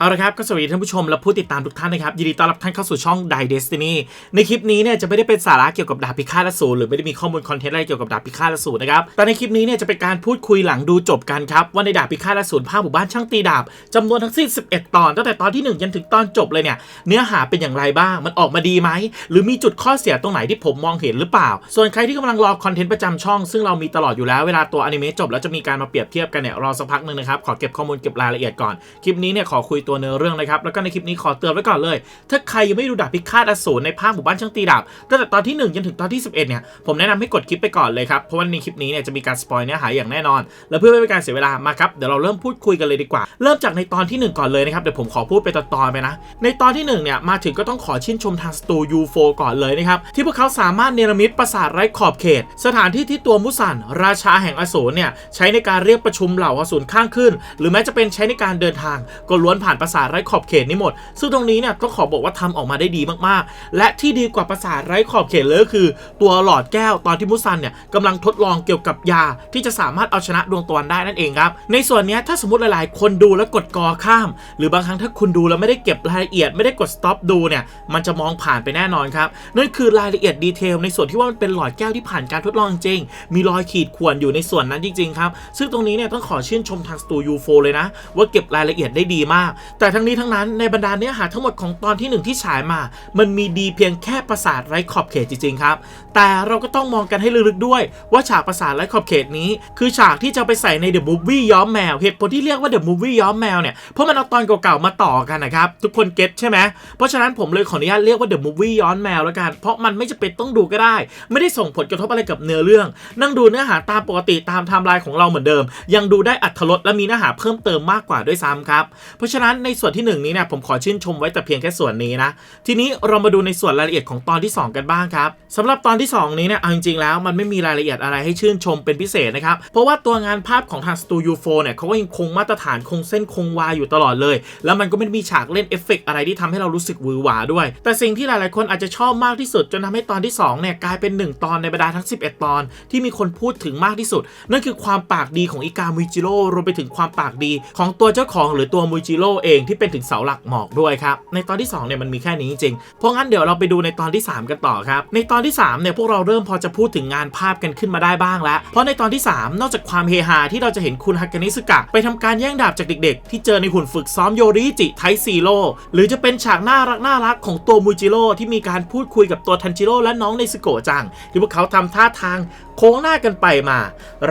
เอาละครับก็สวัสดีท่านผู้ชมและผู้ติดตามทุกท่านนะครับยินดีต้อนรับท่านเข้าสู่ช่อง Die Destiny ในคลิปนี้เนี่ยจะไม่ได้เป็นสาระเกี่ยวกับดาบพิฆาตสูรหรือไม่ได้มีข้อมูลคอนเทนต์อะไรเกี่ยวกับดาบพิฆาตสูรนะครับแต่ในคลิปนี้เนี่ยจะเป็นการพูดคุยหลังดูจบกันครับว่าในดาบพิฆาตสูรภาคหมู่บ้านช่างตีดาบจำนวนทั้งสิ้น 11 ตอนตั้งแต่ตอนที่ 1 ยันถึงตอนจบเลยเนี่ยเนื้อหาเป็นอย่างไรบ้างมันออกมาดีไหมหรือมีจุดข้อเสียตรงไหนที่ผมมองเห็นหรือเปล่า ส่วนใครที่กำลังรอคอนเทนต์ประจำช่อง ซึ่งเรามีตลอดอยู่แล้วเวลาตัวอนิเมะจบแล้วจะมีการมาเปรียบเทียบกันเนี่ยรอสักพักหนึ่งนะครับขอเก็บข้อมูลเก็บรายละเอียดก่อนคลิปนี้เนี่ยขอคุยตัวเนื้อเรื่องนะครับแล้วก็ในคลิปนี้ขอเตือนไว้ก่อนเลย ถ้าใครยังไม่ดูดาบพิฆาตอสูรในภาคหมู่บ้านช่างตีดาบตั้งแต่ตอนที่ 1 จนถึงตอนที่ 11เนี่ยผมแนะนำให้กดคลิปไปก่อนเลยครับเพราะว่าในคลิปนี้เนี่ยจะมีการสปอยเนื้อหาอย่างแน่นอน และเพื่อไม่เป็นการเสียเวลามาครับเดี๋ยวเราเริ่มพูดคุยกันเลยดีกว่า เริ่มจากในตอนที่ 1 ก่อนเลยนะครับเดี๋ยวผมขอพูดไปตอนๆไปนะในตอนที่1เนี่ยมาถึงก็ต้องขอชื่นชมทางสตูยูโฟก่อนเลยนะครับที่พวกเขาสามารถเนรมิตปราสาทไร้ขอบเขต สถานที่ที่ตัวมุสันราชาแห่งอสูรเนี่ยใช้ในการเรียกประชุมเหล่าอสูรข้างขึ้น หรือแม้จะเป็นใช้ในการเดินทางก็ล้วนผ่านปราสาทไร้ขอบเขตนี้หมด ซึ่งตรงนี้เนี่ยก็ขอบอกว่าทำออกมาได้ดีมากๆ และที่ดีกว่าปราสาทไร้ขอบเขตเลยก็คือ ตัวหลอดแก้วตอนที่มุสันเนี่ยกำลังทดลองเกี่ยวกับยา ที่จะสามารถเอาชนะดวงตะวันได้นั่นเองครับในส่วนนี้ถ้าสมมติหลายๆ คนดูแล้วกดกอข้าม หรือบางครั้งถ้าคุณดูแล้วไม่ได้เก็บรายละเอียดไม่ได้กด stop ดูเนี่ยมันจะมองผ่านไปแน่นอนครับนั่นคือรายละเอียดดีเทลในส่วนที่ว่ามันเป็นหลอดแก้วที่ผ่านการทดลองจริง มีรอยขีดข่วนอยู่ในส่วนนั้นจริงๆครับซึ่งตรงนี้เนี่ยต้องขอชื่นชมทางสตูยูโฟเลยนะว่าเก็บรายละเอียดได้ดีมากแต่ทั้งนี้ทั้งนั้นในบรรดาเนื้อหาทั้งหมดของตอนที่หนึ่งที่ฉายมา มันมีดีเพียงแค่ปราสาทไร้ขอบเขตจริงๆครับ แต่เราก็ต้องมองกันให้ลึกๆด้วย ว่าฉากปราสาทไร้ขอบเขตนี้ คือฉากที่จะไปใส่ในเดอะมูฟวี่ย้อมแมวเหตุผลที่เรียกว่าเดอะมูฟวี่ย้อมแมวเนี่ยเพราะมันเอาตอนเก่าๆมาต่อกันนะครับทุกคนเก็ตใช่ไหมเพราะฉะนั้นผมเลยขออนุญาตเรียกว่าเดอะมูฟวี่ย้อนแมวแล้วกันเพราะมันไม่จะเป็นต้องดูก็ได้ ไม่ได้ส่งผลกระทบอะไรกับเนื้อเรื่อง นั่งดูเนื้อหาตามปกติตามไทม์ไลน์ของเราเหมือนเดิม ยังดูได้อัธรสและมีเนื้อหาเพิ่มเติมมากกว่าด้วยซ้ำครับเพราะฉะนั้นในส่วนที่หนึ่งนี้เนี่ยผมขอชื่นชมไว้แต่เพียงแค่ส่วนนี้นะ ทีนี้เรามาดูในส่วนรายละเอียดของตอนที่ 2 กันบ้างครับสำหรับตอนที่ 2 นี้เนี่ยเอาจริงๆแล้วมันไม่มีรายละเอียดอะไรให้ชื่นชมเป็นพิเศษนะครับเพราะว่าตัวงานภาพของทางสตูดิโอโฟเนี่ยเขาก็ยังคงมาตรฐานคงเส้นคงวาอยู่ตลอดเลย แล้วมันก็ไม่มีฉากเล่นเอฟเฟกต์อะไรที่ทำให้เรารู้สึกหวือหวาด้วย แต่สิ่งที่หลายๆคนอาจจะชอบมากที่สุดจนทำให้ตอนที่2เนี่ยกลายเป็น 1 ตอนในบรรดาทั้ง 11 ตอน ที่มีคนพูดถึงมากที่สุด นั่นคือความปากดีของอิกามุจิโร่รวมไปถึงความปากดีของตัวเจ้าของหรือตัวมุจิโร่เองที่เป็นถึงเสาหลักหมอกด้วยครับ ในตอนที่2เนี่ยมันมีแค่นี้จริงๆเพราะงั้นเดี๋ยวเราไปดูในตอนที่ 3 กันต่อครับในตอนที่3เนี่ยพวกเราเริ่มพอจะพูดถึงงานภาพกันขึ้นมาได้บ้างแล้ว เพราะในตอนที่ 3 นอกจากความเฮฮาที่เราจะเห็นคุณฮากานิสึกะไปทำการแย่งดาบจากเด็ก ๆ ที่เจอในหุ่นฝึกซ้อมโยริจิไทซีโร่หรือจะเป็นฉากน่ารักน่ารักของตัวมูจิโร่ที่มีการพูดคุยกับตัวทันจิโร่และน้องในสโกจังที่พวกเขาทำท่าทาง โค้งหน้ากันไปมา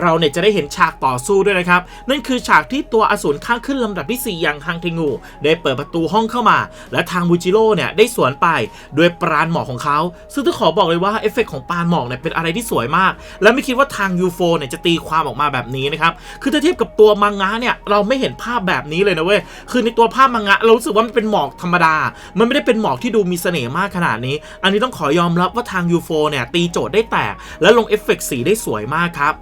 เราเนี่ยจะได้เห็นฉากต่อสู้ด้วยนะครับ นั่นคือฉากที่ตัวอสูรข้างขึ้นลำดับที่ 4 อย่างฮังเทงู ได้เปิดประตูห้องเข้ามา และทางมูจิโร่เนี่ยได้สวนไปด้วยปราณหมอกของเขา ซึ่งต้องขอบอกเลยว่าเอฟเฟกของปราณหมอกเนี่ยเป็นอะไรที่สวยมาก และไม่คิดว่าทางยูโฟเนี่ยจะตีความออกมาแบบนี้นะครับ คือถ้าเทียบกับตัวมังงะเนี่ยเราไม่เห็นภาพแบบนี้เลยนะเว้ย คือในตัวภาพมังงะเรารู้สึกว่ามันเป็นหมอกธรรมดา มันไม่ได้เป็นหมอกที่ดูมีเสน่ห์มากขนาดนี้ อันนี้ต้องขอยอมรับว่าทางยูโฟเนี่ยตีโจทย์ได้แตกและลงเอฟเฟกสีได้สวยมากครับ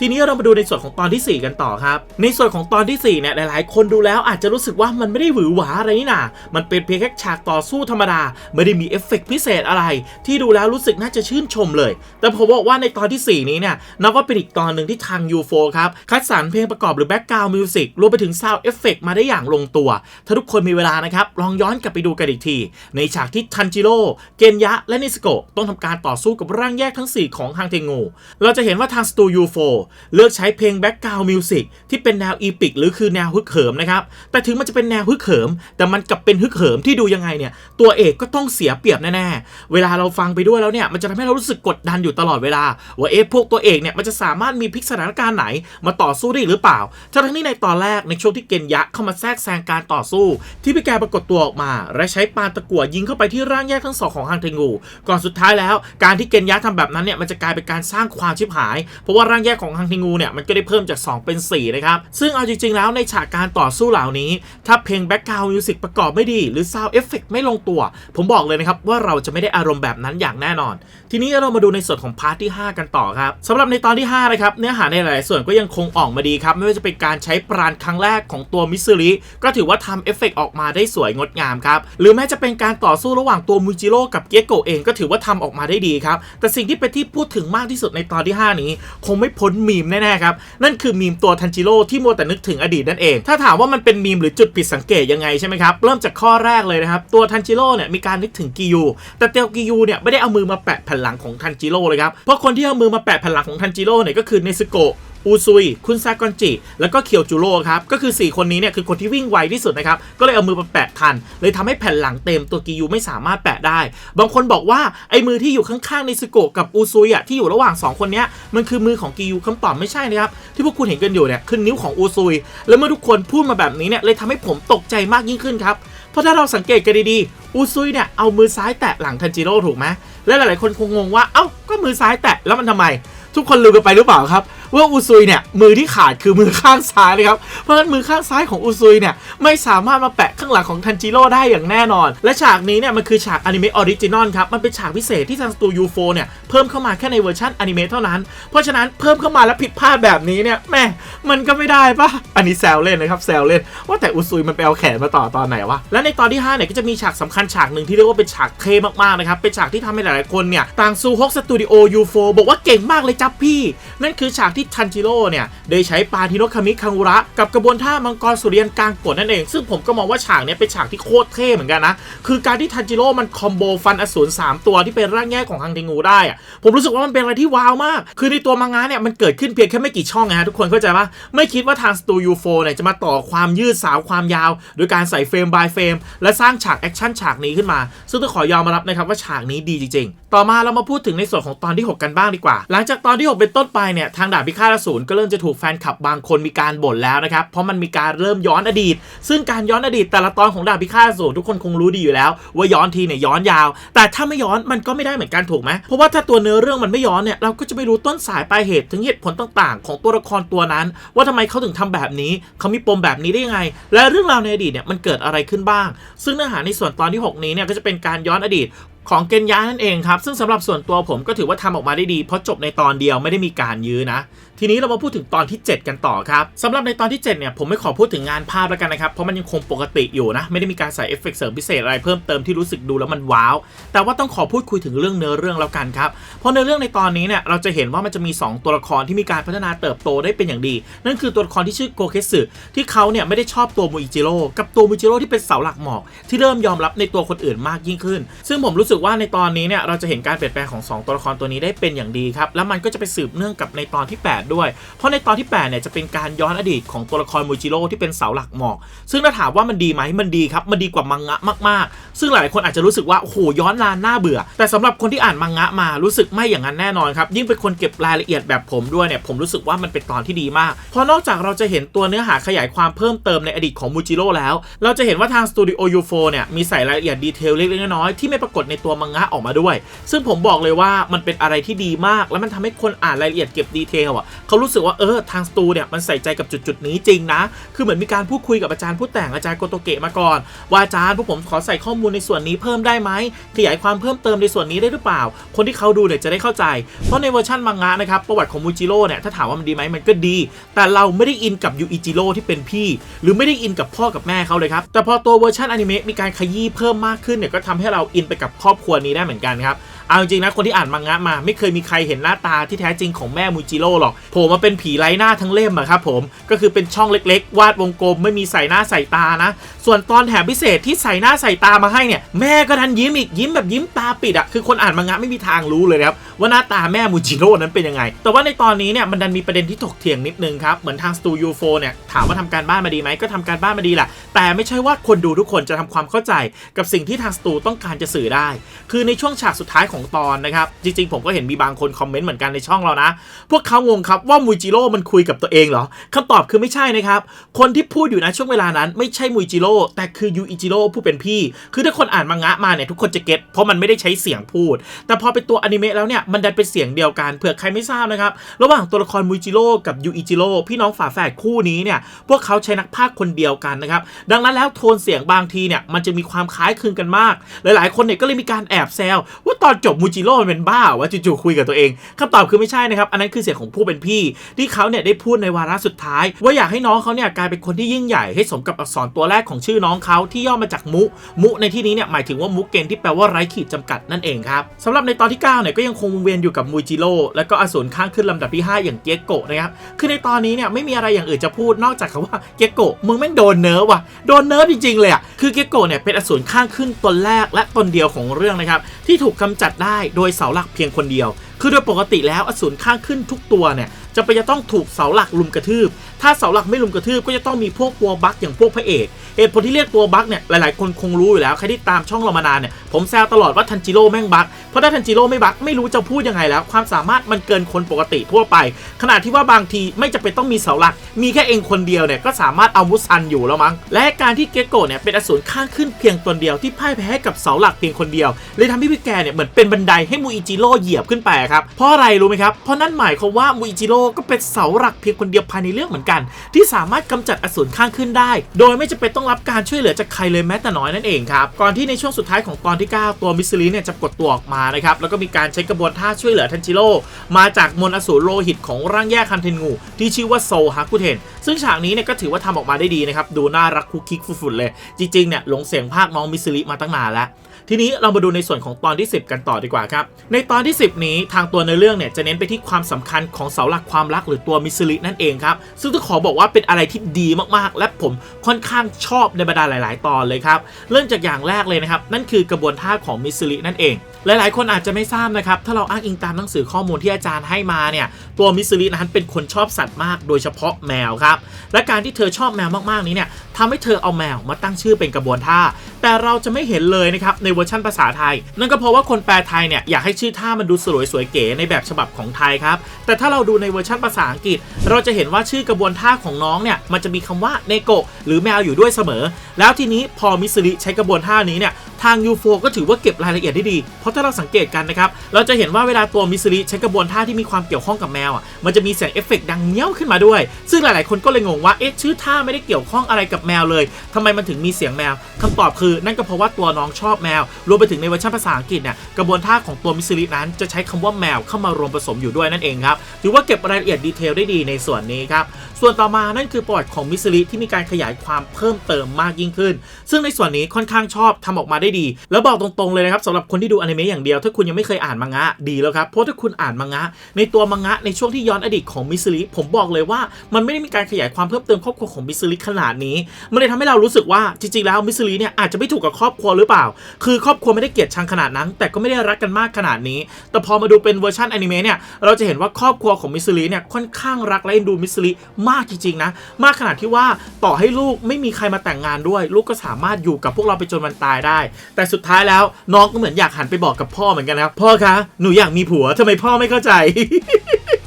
ทีนี้เรามาดูในส่วนของตอนที่ 4 กันต่อครับในส่วนของตอนที่4เนี่ยหลายๆ คนดูแล้วอาจจะรู้สึกว่ามันไม่ได้หวือหวาอะไรนี่นามันเป็นเพียงแค่ฉากต่อสู้ธรรมดา ไม่ได้มีเอฟเฟกต์พิเศษอะไร ที่ดูแล้วรู้สึกน่าจะชื่นชมเลย แต่ผมบอกว่าในตอนที่ 4 นี้เนี่ยนับว่าเป็นอีกตอนหนึ่งที่ทาง UFO ครับคัดสรรเพลงประกอบหรือ Background Music รวมไปถึง Sound Effect มาได้อย่างลงตัว ถ้าทุกคนมีเวลานะครับลองย้อนกลับไปดูกันอีกที ในฉากที่ทันจิโร่เกนยะและนิสโกต้องทำการต่อสู้กับร่างแยกทั้ง 4 ของฮังเทงู เราจะเห็นว่าทางสตู UFO เลือกใช้เพลง Background Music ที่เป็นแนวอีพิกหรือคือแนวฮึกเหิมนะครับ แต่ถึงมันจะเป็นแนวฮึกเหิม แต่มันกลับเป็นฮึกเหิมที่ดูยังไงเนี่ย ตัวเอกก็ต้องเสียเปรียบแน่ๆ เวลาเราฟังไปด้วยแล้วเนี่ย มันจะทำให้เรารู้สึกกดดันอยู่ตลอดเวลา ว่าเอ๊ะพวกตัวเอกเนี่ยมันจะสามารถมีพลิกสถานการณ์ไหน มาต่อสู้ได้หรือเปล่าทั้งที่ในตอนแรกในช่วงที่เกนยะเข้ามาแทรกแซงการต่อสู้ ที่พี่แกปรากฏตัวออกมา และใช้ปานตะกั่วยิงเข้าไปที่ร่างแยกทั้งสองของฮังเทงู ก่อนสุดท้ายแล้ว การที่เกนยะทำแบบนั้นเนี่ยมันจะกลายเป็นการสร้างความชิบหาย เพราะว่าร่างแยกของฮังเทงูเนี่ยมันก็ได้เพิ่มจาก 2 เป็น 4 นะครับ ซึ่งเอาจริง ๆ แล้วในฉากการต่อสู้เหล่านี้ ถ้าเพลง Background Music ประกอบไม่ดี หรือ Sound Effect ไม่ลงตัว ผมบอกเลยนะครับว่าเราจะไม่ได้อารมณ์แบบนั้นอย่างแน่นอน ทีนี้เรามาดูในส่วนของพาร์ทที่ 5 กันต่อครับสำหรับในตอนที่5นะครับเนื้อหาในหลายส่วนก็ยังคงออกมาดีครับไม่ว่าจะเป็นการใช้ปราณครั้งแรกของตัวมิสซิริก็ถือว่าทำเอฟเฟกต์ออกมาได้สวยงดงามครับหรือแม้จะเป็นการต่อสู้ระหว่างตัวมูจิโร่กับเกียโกะเองก็ถือว่าทำออกมาได้ดีครับแต่สิ่งที่เป็นที่พูดถึงมากที่สุดในตอนที่ 5 นี้ คงไม่พ้นมีมแน่ๆครับ นั่นคือมีมตัวทันจิโร่ที่มัวแต่นึกถึงอดีตนั่นเอง ถ้าถามว่ามันเป็นมีมหรือจุดผิดสังเกตยังไงใช่ไหมครับ เริ่มจากข้อแรกเลยนะครับ ตัวทันจิโร่เนี่ยมีการนึกถึงกิยูแต่เตียวกิยูเนี่ยไม่ได้เอามือมาแปะแผ่นหลังของทันจิโร่เลยครับเพราะคนที่เอามือมาแปะแผ่นหลังของทันจิโร่เนี่ยก็คือเนสโกะ อูซุย คุณซากอนจิ แล้วก็เคียวจูโร่ครับ ก็คือ 4 คนนี้เนี่ยคือคนที่วิ่งไวที่สุดนะครับ ก็เลยเอามือมาแปะทัน เลยทำให้แผ่นหลังเต็มตัวกิยูไม่สามารถแปะได้ บางคนบอกว่าไอ้มือที่อยู่ข้างๆในสโกกับอูซุยอะที่อยู่ระหว่าง 2 คนเนี้ยมันคือมือของกิยูคำตอบไม่ใช่นะครับที่พวกคุณเห็นกันอยู่เนี่ยคือนิ้วของอูซุย แล้วเมื่อทุกคนพูดมาแบบนี้เนี่ยเลยทำให้ผมตกใจมากยิ่งขึ้นครับเพราะถ้าเราสังเกตกันดีๆอูซุยเนี่ยเอามือซ้ายแตะหลังทันจิโร่ถูกไหมและหลายๆคนคงงงว่าเอ้าก็มือซ้ายแตะแล้วมันทำไม ทุกคนลืมกันไปหรือเปล่าครับ ว่าอูซุยเนี่ยมือที่ขาดคือมือข้างซ้ายนะครับเพราะฉะนั้นมือข้างซ้ายของอูซุยเนี่ยไม่สามารถมาแปะข้างหลังของทันจิโร่ได้อย่างแน่นอน และฉากนี้เนี่ยมันคือฉากอนิเมะออริจินอลครับมันเป็นฉากพิเศษที่ทางสตูยูโฟเนี่ยเพิ่มเข้ามาแค่ในเวอร์ชันอนิเมะเท่านั้น เพราะฉะนั้นเพิ่มเข้ามาแล้วผิดพลาดแบบนี้เนี่ยแม่มันก็ไม่ได้ปะอันนี้แซวเล่นนะครับแซวเล่นว่าแต่อูซุยมันไปเอาแขนมาต่อตอนไหนวะและในตอนที่5เนี่ยก็จะมีฉากสำคัญฉากหนึ่งที่เรียกว่าเป็นฉากเท่มากๆนะครับเป็นฉากที่ทำให้หลายๆคนเนี่ยต่างซูฮกสตูดิโอยูโฟบอกว่าเก่งมากเลยจับพี่ นั่นคือฉากที่ทันจิโร่เนี่ยได้ใช้ปาทิโนคามิคังุระกับกระบวนท่ามังกรสุริยันกลางกดนั่นเอง ซึ่งผมก็มองว่าฉากนี้เป็นฉากที่โคตรเท่เหมือนกันนะ คือการที่ทันจิโร่มันคอมโบฟันอสูร3ตัวที่เป็นร่างแยกของฮังเทงูได้อะผมรู้สึกว่ามันเป็นอะไรที่ว้าวมาก คือในตัวมังงะเนี่ยมันเกิดขึ้นเพียงแค่ไม่กี่ช่องนะฮะทุกคนเข้าใจปะไม่คิดว่าทางสตูยูโฟเนี่ยจะมาต่อความยืดสาวความยาว โดยการใส่เฟรม by เฟรมและสร้างฉากแอคชั่นฉากนี้ขึ้นมา ซึ่งต้องขอยอมรับนะครับว่าฉากนี้ดีจริง ๆ ต่อมาเรามาพูดถึงในส่วนของตอนที่ 6 กันบ้างดีกว่า หลังจากตอนที่ 6 เป็นต้นไปเนี่ยทางดาบพิฆาตอสูรก็เริ่มจะถูกแฟนคลับบางคนมีการบ่นแล้วนะครับ เพราะมันมีการเริ่มย้อนอดีต ซึ่งการย้อนอดีตแต่ละตอนของดาบพิฆาตอสูรทุกคนคงรู้ดีอยู่แล้ว ว่าย้อนทีเนี่ยย้อนยาว แต่ถ้าไม่ย้อนมันก็ไม่ได้เหมือนกันถูกไหมเพราะว่าถ้าตัวเนื้อเรื่องมันไม่ย้อนเนี่ยเราก็จะไม่รู้ต้นสายปลายเหตุถึงเหตุผลต่างๆ ของตัวละครตัวนั้น ว่าทำไมเขาถึงทำแบบนี้เขามีปมแบบนี้ได้ยังไง และเรื่องราวในอดีตเนี่ยมันเกิดอะไรขึ้นบ้าง ซึ่งเนื้อหาในส่วนตอนที่ 6 นี้เนี่ยก็จะเป็นการย้อนอดีต ของเกนยานั่นเองครับ ซึ่งสำหรับส่วนตัวผมก็ถือว่าทำออกมาได้ดี เพราะจบในตอนเดียวไม่ได้มีการยื้อนะทีนี้เรามาพูดถึงตอนที่ 7 กันต่อครับสำหรับในตอนที่ 7 เนี่ย ผมไม่ขอพูดถึงงานภาพแล้วกันนะครับ เพราะมันยังคงปกติอยู่นะ ไม่ได้มีการใส่เอฟเฟกต์เสริมพิเศษอะไรเพิ่มเติมที่รู้สึกดูแล้วมันว้าว แต่ว่าต้องขอพูดคุยถึงเรื่องเนื้อเรื่องแล้วกันครับ เพราะในเรื่องในตอนนี้เนี่ยเราจะเห็นว่ามันจะมี 2 ตัวละครที่มีการพัฒนาเติบโตได้เป็นอย่างดี นั่นคือตัวละครที่ชื่อโกเคสึที่เขาเนี่ยไม่ได้ชอบตัวมูอิจิโร่กับตัวมูอิจิโร่ที่เป็นเสาหลักหมอกที่เริ่มยอมรับในตัวคนอื่นมากยิ่งขึ้น ซึ่งผมรู้สึกว่าในตอนนี้เนี่ยเราจะเห็นการเปลี่ยนแปลงของ 2 ตัวละครตัวนี้ได้เป็นอย่างดีครับแล้วมันก็จะไปสืบเนื่องกับในตอนที่ 8ด้วย เพราะในตอนที่ 8 เนี่ยจะเป็นการย้อนอดีตของตัวละครมูจิโร่ที่เป็นเสาหลักหมอก ซึ่งถ้าถามว่ามันดีไหมมันดีครับ มันดีกว่ามังงะมากๆ ซึ่งหลายคนอาจจะรู้สึกว่า โอ้โห ย้อนนานน่าเบื่อ แต่สำหรับคนที่อ่านมังงะมารู้สึกไม่อย่างนั้นแน่นอนครับ ยิ่งเป็นคนเก็บรายละเอียดแบบผมด้วยเนี่ย ผมรู้สึกว่ามันเป็นตอนที่ดีมาก เพราะนอกจากเราจะเห็นตัวเนื้อหาขยายความเพิ่มเติมในอดีตของมูจิโร่แล้ว เราจะเห็นว่าทางสตูดิโอยูโฟเนี่ยมีใส่รายละเอียดดีเทลเล็กๆน้อยๆที่ไม่ปรากฏในตัวมังงะออกมาด้วย ซึ่งผมบอกเลยว่ามันเป็นอะไรที่ดีมาก แล้วมันทำให้คนอ่านรายละเอียดเก็บดีเทลอะเขารู้สึกว่าเออทางสตูเนี่ยมันใส่ใจกับจุดๆนี้จริงนะ คือเหมือนมีการพูดคุยกับอาจารย์ผู้แต่งอาจารย์โกโตเกะมาก่อน ว่าอาจารย์พวกผมขอใส่ข้อมูลในส่วนนี้เพิ่มได้ไหมขยายความเพิ่มเติมในส่วนนี้ได้หรือเปล่า คนที่เขาดูเนี่ยจะได้เข้าใจ เพราะในเวอร์ชันมังงะนะครับประวัติของมูจิโร่เนี่ยถ้าถามว่ามันดีไหมมันก็ดี แต่เราไม่ได้อินกับยูอิจิโร่ที่เป็นพี่ หรือไม่ได้อินกับพ่อกับแม่เขาเลยครับแต่พอตัวเวอร์ชันอนิเมะมีการขยี้เพิ่มมากขึ้นเนี่ยก็ทำให้เราอินไปกับครอบครัวนี้ได้เหมือนกันครับ เอาจริงนะคนที่อ่านมังงะมา ไม่เคยมีใครเห็นหน้าตาที่แท้จริงของแม่มูจิโร่หรอกโผล่มาเป็นผีไร้หน้าทั้งเล่มอะครับผมก็คือเป็นช่องเล็กๆ วาดวงกลมไม่มีใส่หน้าใส่ตานะ ส่วนตอนแถมพิเศษที่ใส่หน้าใส่ตามาให้เนี่ยแม่ก็ทันยิ้มอีกยิ้มแบบยิ้มตาปิดอะคือคนอ่านมังงะไม่มีทางรู้เลยครับว่าหน้าตาแม่มูจิโร่นั้นเป็นยังไง แต่ว่าในตอนนี้เนี่ยมันดันมีประเด็นที่ถกเถียงนิดนึงครับเหมือนทางสตูยูโฟเนี่ยถามว่าทำการบ้านมาดีไหมก็ทำการบ้านมาดีแหละแต่ไม่ใช่ว่าคนดูทุกคนจะทำความเข้าใจ กับสิ่งที่ทางสตูต้องการจะสื่อได้ คือในช่วงฉากสุดท้ายของสองตอนนะครับ จริงๆ ผมก็เห็นมีบางคนคอมเมนต์เหมือนกันในช่องเรานะ พวกเขางงครับว่ามูจิโร่มันคุยกับตัวเองเหรอคำตอบคือไม่ใช่นะครับ คนที่พูดอยู่นะช่วงเวลานั้น ไม่ใช่มูจิโร่แต่คือยูอิจิโร่ผู้เป็นพี่ คือถ้าคนอ่านมังงะมาเนี่ยทุกคนจะเก็ตเพราะมันไม่ได้ใช้เสียงพูด แต่พอเป็นตัวอนิเมะแล้วเนี่ยมันดันเป็นเสียงเดียวกันเผื่อใครไม่ทราบนะครับระหว่างตัวละครมูจิโร่กับยูอิจิโร่พี่น้องฝาแฝดคู่นี้เนี่ยพวกเขาใช้นักพากย์คนเดียวกันนะครับดังนั้นแล้วโทนเสียงบางทีเนี่ยมันจะมีความคล้ายคลึงกันมาก หลาย ๆ คนเนี่ยก็เลยมีการแอบแซวว่าตอนจบมูจิโร่มันเป็นบ้าว่าจู่ๆคุยกับตัวเองคำตอบคือไม่ใช่นะครับ อันนั้นคือเสียงของผู้เป็นพี่ ที่เขาเนี่ยได้พูดในวาระสุดท้าย ว่าอยากให้น้องเขาเนี่ยกลายเป็นคนที่ยิ่งใหญ่ให้สมกับอักษรตัวแรกของชื่อน้องเขาที่ย่อมาจากมุ มุในที่นี้เนี่ยหมายถึงว่ามุเกนที่แปลว่าไร้ขีดจำกัดนั่นเองครับสำหรับในตอนที่9เนี่ยก็ยังคงวนเวียนอยู่กับมูจิโร่แล้วก็อสูรข้างขึ้นลำดับที่ 5 อย่างเกียโกะนะครับคือในตอนนี้เนี่ยไม่มีอะไรอย่างอื่นจะพูดนอกจากคำว่าเกียโกะมึงแม่งโดนเนิร์ฟว่ะโดนเนิร์ฟจริงๆเลยอะคือเกียโกะเนี่ยเป็นอสูรข้างขึ้นตนแรกและตนเดียวของเรื่องนะครับที่ถูกกำจัดได้โดยเสาหลักเพียงคนเดียว คือโดยปกติแล้วอสูรข้างขึ้นทุกตัวเนี่ยจะไปจะต้องถูกเสาหลักลุมกระทืบถ้าเสาหลักไม่ลุมกระทืบก็จะต้องมีพวกตัวบั๊กอย่างพวกพระเอกเหตุผลที่เรียกตัวบั๊กเนี่ยหลายๆ คนคงรู้อยู่แล้วใครที่ตามช่องเรามานานเนี่ยผมแซวตลอดว่าทันจิโร่แม่งบั๊กเพราะถ้าทันจิโร่ไม่บั๊กไม่รู้จะพูดยังไงแล้ว ความสามารถมันเกินคนปกติทั่วไปขนาดที่ว่าบางทีไม่จำเป็นต้องมีเสาหลัก มีแค่เองคนเดียวเนี่ยก็สามารถเอามุสันอยู่แล้วมั้งและการที่เกโกะเนี่ยเป็นอสูรข้างขึ้นเพียงตนเดียวที่พ่ายแพ้กับเสาหลักเพียงคนเดียวเลยทำให้พี่แกเนี่ยเหมือนเป็นบันไดให้มูอิจิโร่เหยียบขึ้นไปครับเพราะอะไรรู้ไหมครับเพราะนั่นหมายความว่ามูอิจิโร่ก็เป็นเสาหลักเพียงคนเดียวภายในเรื่องเหมือนกัน ที่สามารถกำจัดอสูรข้างขึ้นได้ โดยไม่จำเป็นต้องรับการช่วยเหลือจากใครเลยแม้แต่น้อยนั่นเองครับก่อนที่ในช่วงสุดท้ายของตอนที่ 9 ตัวมิสซิลีเนี่ยจะกดตัวออกมานะครับแล้วก็มีการใช้กระบวนท่าช่วยเหลือทันจิโร่มาจากมนต์อสูรโลหิตของร่างแยกคันเทนงู ที่ชื่อว่าโซฮากุเทนซึ่งฉากนี้เนี่ยก็ถือว่าทำออกมาได้ดีนะครับดูน่ารักคุกคิกฟุดๆเลย จริงๆเนี่ยหลงเสียงภาคน้องมิสซิลิมาตั้งนานแล้ว ทีนี้เรามาดูในส่วนของตอนที่ 10 กันต่อดีกว่าครับ ในตอนที่ 10 นี้ทางตัวในเรื่องเนี่ยจะเน้นไปที่ความสำคัญของเสาหลักความรักหรือตัวมิสซิลินั่นเองครับซึ่งต้องขอบอกว่าเป็นอะไรที่ดีมากๆ และผมค่อนข้างชอบในบรรดาหลาย ๆ ตอนเลยครับเริ่มจากอย่างแรกเลยนะครับนั่นคือกระบวนท่าของมิสซิลินั่นเอง หลายๆ คนอาจจะไม่ทราบนะครับ ถ้าเราอ้างอิงตามหนังสือข้อมูลที่อาจารย์ให้มาเนี่ย ตัวมิสซิลินั้นเป็นคนชอบสัตว์มาก โดยเฉพาะแมวครับ และการที่เธอชอบแมวมากๆนี้เนี่ยทำให้เธอเอาแมวมาตั้งชื่อเป็นกระบวนท่า แต่เราจะไม่เห็นเลยนะครับในเวอร์ชันภาษาไทย นั่นก็เพราะว่าคนแปลไทยเนี่ยอยากให้ชื่อท่ามันดูสวยสวยเก๋ในแบบฉบับของไทยครับ แต่ถ้าเราดูในเวอร์ชันภาษาอังกฤษ เราจะเห็นว่าชื่อกระบวนท่าของน้องเนี่ยมันจะมีคำว่าเนโกะหรือแมวอยู่ด้วยเสมอ แล้วทีนี้พอมิสซิลิใช้กระบวนท่านี้เนี่ยทางยูโฟก็ถือว่าเก็บรายละเอียดได้ดี เพราะถ้าเราสังเกตกันนะครับ เราจะเห็นว่าเวลาตัวมิสซิลิใช้กระบวนท่าที่มีความเกี่ยวข้องกับแมวอะ มันจะมีเสียงเอฟเฟกต์ดังเงี้ยวขึ้นมาด้วย ซึ่งหลายๆ คนก็เลยงงว่า เอ๊ะ ชื่อท่าไม่ได้เกี่ยวข้องอะไรกับแมวเลยทำไมมันถึงมีเสียงแมวคำตอบคือ นั่นก็เพราะว่าตัวน้องชอบแมว รวมไปถึงในเวอร์ชันภาษาอังกฤษเนี่ยกระบวนท่าของตัวมิสซิลินั้นจะใช้คำว่าแมวเข้ามารวมผสมอยู่ด้วยนั่นเองครับถือว่าเก็บรายละเอียดดีเทลได้ดีในส่วนนี้ครับส่วนต่อมานั่นคือประวัติของมิสซิลิที่มีการขยายความเพิ่มเติมมากยิ่งขึ้น ซึ่งในส่วนนี้ค่อนข้างชอบทำออกมาได้ดี แล้วบอกตรงๆเลยนะครับสำหรับคนที่ดูอนิเมะอย่างเดียว ถ้าคุณยังไม่เคยอ่านมังงะดีแล้วครับเพราะถ้าคุณอ่านมังงะ ในตัวมังงะในช่วงที่ย้อนอดีตของมิสซิลิผมบอกเลยว่ามันไม่ได้มีการขยายความเพิ่มเติมครอบครัวของมิสซิลิขนาดนี้มันเลยทำให้เรารู้สึกว่าจริงๆแล้วมิสซิลิเนี่ยอาจจะไม่ถูกกับครอบครัวหรือเปล่า คือครอบครัวไม่ได้เกลียดชังขนาดนั้น แต่ก็ไม่ได้รักกันมากขนาดนี้ แต่พอมาดูเป็นเวอร์ชันอนิเมะเนี่ยเราจะเห็นว่าครอบครัวของมิสซิลิเนี่ยค่อนข้างรักและเอ็นดูมิสซิลิมากจริงๆนะมากขนาดที่ว่าต่อให้ลูกไม่มีใครมาแต่งงานด้วย ลูกก็สามารถอยู่กับพวกเราไปจนวันตายได้แต่สุดท้ายแล้วน้องก็เหมือนอยากหันไปบอกกับพ่อเหมือนกันนะครับพ่อคะหนูอยากมีผัวทำไมพ่อไม่เข้าใจ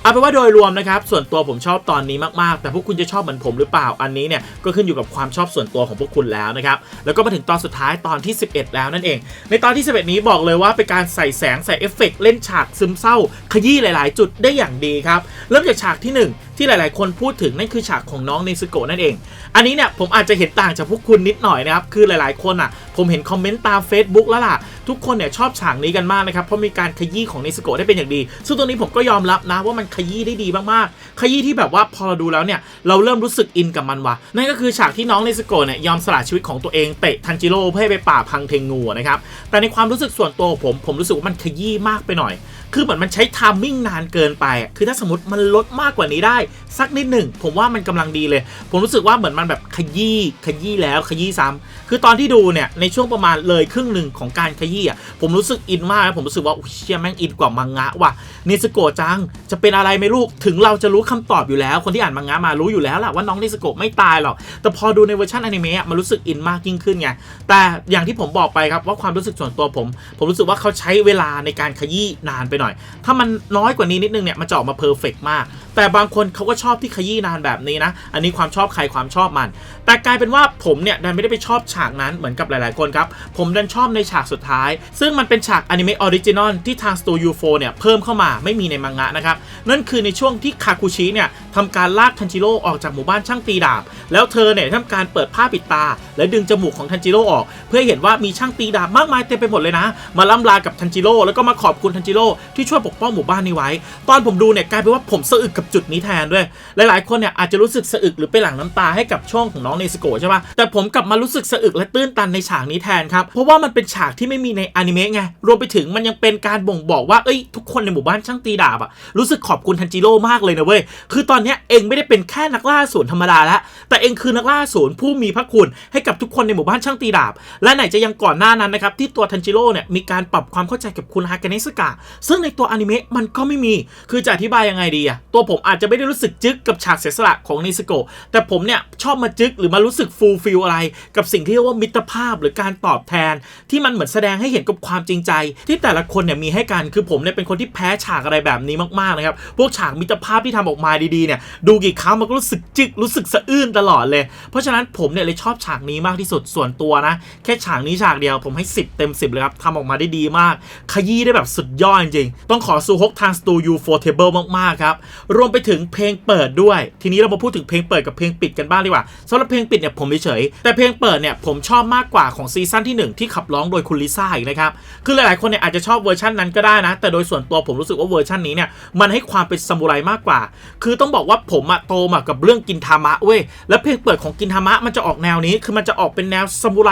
เอาเป็นว่าโดยรวมนะครับส่วนตัวผมชอบตอนนี้มากๆ แต่พวกคุณจะชอบเหมือนผมหรือเปล่าอันนี้เนี่ยก็ขึ้นอยู่กับความชอบส่วนตัวของพวกคุณแล้วนะครับแล้วก็มาถึงตอนสุดท้ายตอนที่ 11 แล้วนั่นเอง ในตอนที่ 11 นี้บอกเลยว่าเป็นการใส่แสงใส่เอฟเฟกต์เล่นฉากซึมเศร้า ขยี้หลาย ๆ จุดได้อย่างดีครับเริ่มจากฉากที่ 1 ที่หลาย ๆ คนพูดถึงนั่นคือฉากของน้องเนซึโกะนั่นเอง อันนี้เนี่ยผมอาจจะเห็นต่างจากพวกคุณนิดหน่อยนะครับคือหลาย ๆ คนอะผมเห็นคอมเมนต์ตาม Facebook แล้วล่ะ ทุกคนเนี่ยชอบฉากนี้กันมากนะครับเพราะมีการขยี้ของเนสโกะได้เป็นอย่างดี ซึ่งตรงนี้ผมก็ยอมรับนะว่ามันขยี้ได้ดีมากๆ ขยี้ที่แบบว่าพอเราดูแล้วเนี่ยเราเริ่มรู้สึกอินกับมันว่ะนั่นก็คือฉากที่น้องเนสโกะเนี่ยยอมสละชีวิตของตัวเองเตะทันจิโร่เพื่อไปป่าพังเทงงูนะครับแต่ในความรู้สึกส่วนตัวผมผมรู้สึกว่ามันขยี้มากไปหน่อย คือเหมือนมันใช้ทามมิ่งนานเกินไปอะคือถ้าสมมติมันลดมากกว่านี้ได้ สักนิดหนึ่ง ผมว่ามันกำลังดีเลย ผมรู้สึกว่าเหมือนมันแบบขยี้ขยี้แล้วขยี้ซ้ำคือตอนที่ดูเนี่ยในช่วงประมาณเลยครึ่งหนึ่งของการขยี้อะผมรู้สึกอินมากแล้วผมรู้สึกว่าอุ้ยเชี่ยแม่งอินกว่ามังงะว่ะเนสโกะจังจะเป็นอะไรไหมลูกถึงเราจะรู้คำตอบอยู่แล้ว คนที่อ่านมังงะมารู้อยู่แล้วแหละว่าน้องเนสโกะไม่ตายหรอกแต่พอดูในเวอร์ชันอนิเมะอะมันรู้สึกอินมากยิ่งขึ้นไงแต่อย่างที่ผมบอกไปครับว่าความรู้สึกส่วนตัวผม ผมรู้สึกว่าเขาใช้เวลาในการขยี้นานไปหน่อย ถ้ามันน้อยกว่านี้นิดนึงเนี่ยมันจะออกมาเพอร์เฟกมาก แต่บางคนเขาก็ชอบที่ขยี้นานแบบนี้นะ อันนี้ความชอบใครความชอบมัน แต่กลายเป็นว่าผมเนี่ยดันไม่ได้ไปชอบฉากนั้นเหมือนกับหลายๆคนครับ ผมดันชอบในฉากสุดท้าย ซึ่งมันเป็นฉากอนิเมะออริจินอลที่ทางสตูยูโฟเนี่ยเพิ่มเข้ามาไม่มีในมังงะนะครับ นั่นคือในช่วงที่คาคุชิเนี่ยทำการลากทันจิโร่ออกจากหมู่บ้านช่างตีดาบ แล้วเธอเนี่ยทำการเปิดผ้าปิดตา และดึงจมูกของทันจิโร่ออก เพื่อเห็นว่ามีช่างตีดาบมากมายเต็มไปหมดเลยนะ มาล่ำลากับทันจิโร่แล้วก็มาขอบคุณทันจิโร่ ที่ช่วยปกป้องหมู่บ้านนี้ไว้ ตอนผมดูเนี่ยกลายเป็นว่าผมสะอึกกับจุดนี้แทนด้วย หลาย ๆ คนเนี่ยอาจจะรู้สึกสะอึกหรือไปหลั่งน้ำตาให้กับช่องของน้องเนสโกะใช่ปะแต่ผมกลับมารู้สึกสะอึกและตื้นตันในฉากนี้แทนครับ เพราะว่ามันเป็นฉากที่ไม่มีในอนิเมะไง รวมไปถึงมันยังเป็นการบ่งบอกว่า เอ้ย ทุกคนในหมู่บ้านช่างตีดาบอะรู้สึกขอบคุณทันจิโร่มากเลยนะเว้ย คือตอนนี้เองไม่ได้เป็นแค่นักล่าศูนธรรมดาแล้ว แต่เองคือนักล่าศูนผู้มีพระคุณให้กับทุกคนในหมู่บ้านช่างตีดาบ และไหนจะยังก่อนหน้านั้นนะครับที่ตัวทันจิโร่เนี่ยมีการปรับความเข้าใจกับคุณฮากาเนสกะซึ่งในตัวอนิเมะมันก็ไม่มี คือจะอธิบายยังไงดีอะตัวผมอาจจะไม่ได้รู้สึกจึ๊กกับฉากเสียสละของนิสโกะแต่ผมเนี่ยชอบมาจึ๊กหรือมารู้สึกฟูลฟิลอะไร กับสิ่งที่เรียกว่ามิตรภาพหรือการตอบแทน ที่มันเหมือนแสดงให้เห็นกับความจริงใจ ที่แต่ละคนเนี่ยมีให้กันคือผมเนี่ยเป็นคนที่แพ้ฉากอะไรแบบนี้มากๆนะครับพวกฉากมิตรภาพที่ทำออกมาดีๆเนี่ยดูกี่ครั้งมันก็รู้สึกจึ๊กรู้สึกสะอื้นตลอดเลย เพราะฉะนั้นผมเนี่ยเลยชอบฉากนี้มากที่สุดส่วนตัวนะ แค่ฉากนี้ฉากเดียวผมให้ 10 เต็ม 10 เลยครับทำออกมาได้ดีมาก ขยี้ได้แบบสุดยอดจริงต้องขอซูฮกทางสตูยูโฟเทเบิลมากๆครับ รวมไปถึงเพลงเปิดด้วย ทีนี้เรามาพูดถึงเพลงเปิดกับเพลงปิดกันบ้างดีกว่าสำหรับเพลงปิดเนี่ยผมเฉยแต่เพลงเปิดเนี่ยผมชอบมากกว่าของซีซั่นที่หนึ่งที่ขับร้องโดยคุณลิซ่าอีกนะครับคือหลายๆคนเนี่ยอาจจะชอบเวอร์ชันนั้นก็ได้นะ แต่โดยส่วนตัวผมรู้สึกว่าเวอร์ชันนี้เนี่ยมันให้ความเป็นซามูไรมากกว่า คือต้องบอกว่าผมอะโตมากับเรื่องกินทามะเว้ยแล้วเพลงเปิดของกินทามะมันจะออกแนวนี้คือมันจะออกเป็นแนวซามูไร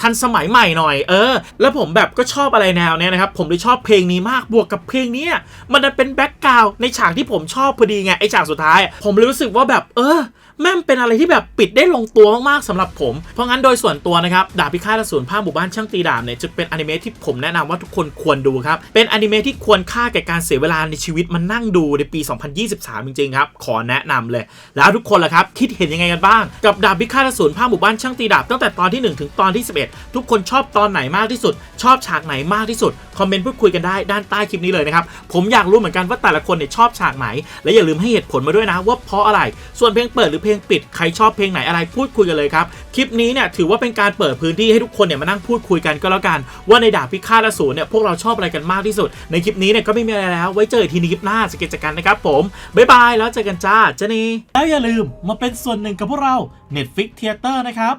ทันสมัยใหม่หน่อยเออ แล้วผมแบบก็ชอบอะไรแนวเนี้ยนะครับผมเลยชอบเพลงนี้มากบวกกับเพลงนี้มันเป็นแบ็กกราวในฉากที่ผมชอบพอดีไงไอฉากสุดท้าย ผมเลยรู้สึกว่าแบบเออ แม่งเป็นอะไรที่แบบปิดได้ลงตัวมากๆสำหรับผม เพราะงั้นโดยส่วนตัวนะครับดาบพิฆาตอสูรภาคหมู่บ้านช่างตีดาบเนี่ยจะเป็นอนิเมะที่ผมแนะนำว่าทุกคนควรดูครับ เป็นอนิเมะที่ควรค่าแก่การเสียเวลาในชีวิตมันนั่งดูในปี 2023 จริงๆครับขอแนะนำเลย แล้วทุกคนล่ะครับคิดเห็นยังไงกันบ้าง กับดาบพิฆาตอสูรภาคหมู่บ้านช่างตีดาบตั้งแต่ตอนที่ 1 ถึงตอนที่ 11 ทุกคนชอบตอนไหนมากที่สุด ชอบฉากไหนมากที่สุดคอมเมนต์พูดคุยกันได้ด้านใต้คลิปนี้เลยนะครับผมอยากรู้เหมือนกันว่าแต่ละคนเนี่ยชอบฉากไหน และอย่าลืมให้เหตุผลมาด้วยนะว่าเพราะอะไรส่วนเพลงเปิดหรือลงปิดใครชอบเพลงไหนอะไรพูดคุยกันเลยครับ คลิปนี้เนี่ยถือว่าเป็นการเปิดพื้นที่ให้ทุกคนเนี่ยมานั่งพูดคุยกันก็แล้วกัน ว่าในดาบพิฆาตอสูรเนี่ยพวกเราชอบอะไรกันมากที่สุด ในคลิปนี้เนี่ยก็ไม่มีอะไรแล้วไว้เจอกันทีในคลิปหน้าสเก็ตจักกันนะครับผมบ๊ายบายแล้วเจอกันจ้าเจนี่แล้วอย่าลืมมาเป็นส่วนหนึ่งกับพวกเรา Netflix Theater นะครับ